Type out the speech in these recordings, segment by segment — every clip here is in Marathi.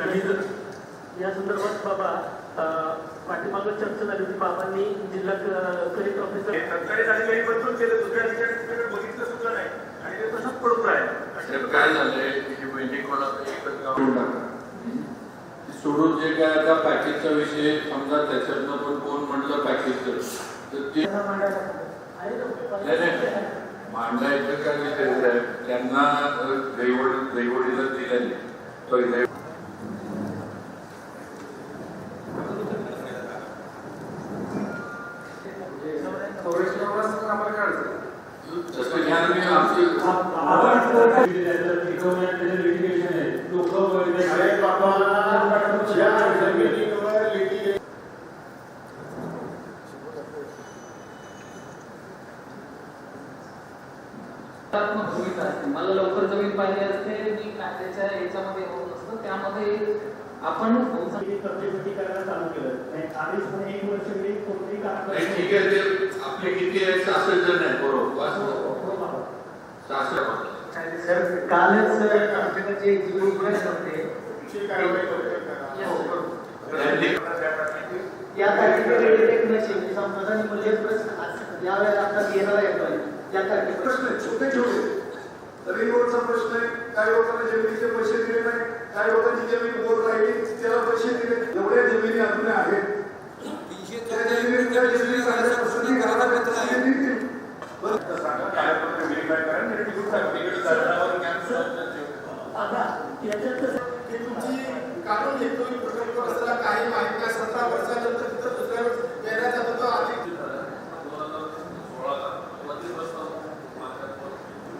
आणि या संदर्भात बाबा पाठीमागं चर्चा झाली होती. बाबांनी जिल्हा कलेक्टर ऑफिसर सरकारी अधिकारी बदलून केलं. दुसऱ्या बघितलं सुद्धा नाही. आणि ते तसंच पडून राहिलं. काय झालंय? बहिणी एकच गाव. सोडून जे काय आता पॅकेजचा विषय समजा त्याच्यातनं पण कोण म्हणलं पॅकेजचं तर ते नाही, नाही. मांडायचं काय विषय आहे त्यांना दैवड दैवडीला दिलेले असते. मला लवकर जमीन पाहिजे असते मी कायद्याच्या याच्यामध्ये होत नसतं त्यामध्ये आपण चालू केलं आणि आधीच पण एक वर्ष मी कोणतेही काम नाही, ठीक आहे ते आपले किती आहे शासनचं नाही. बरोबर सर कालच आमच्याकडे जे होते. या तारखेकडे म्हणजे प्रश्न आता येणारा येतोय. या तारखेकडे प्रश्न छोटे छोटे. तरी रोडचा प्रश्न आहे काही लोकांना जमिनीचे पैसे दिले नाही काही लोकांची जमीन बोर राहिली त्याला पैसे दिले एवढ्या जमिनी अजून आहेत.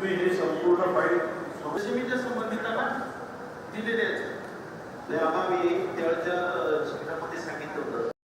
तुम्ही हे संपूर्ण फाईल जमिनीच्या संबंधितांना दिलेले आहेत. आम्ही त्यावेळेस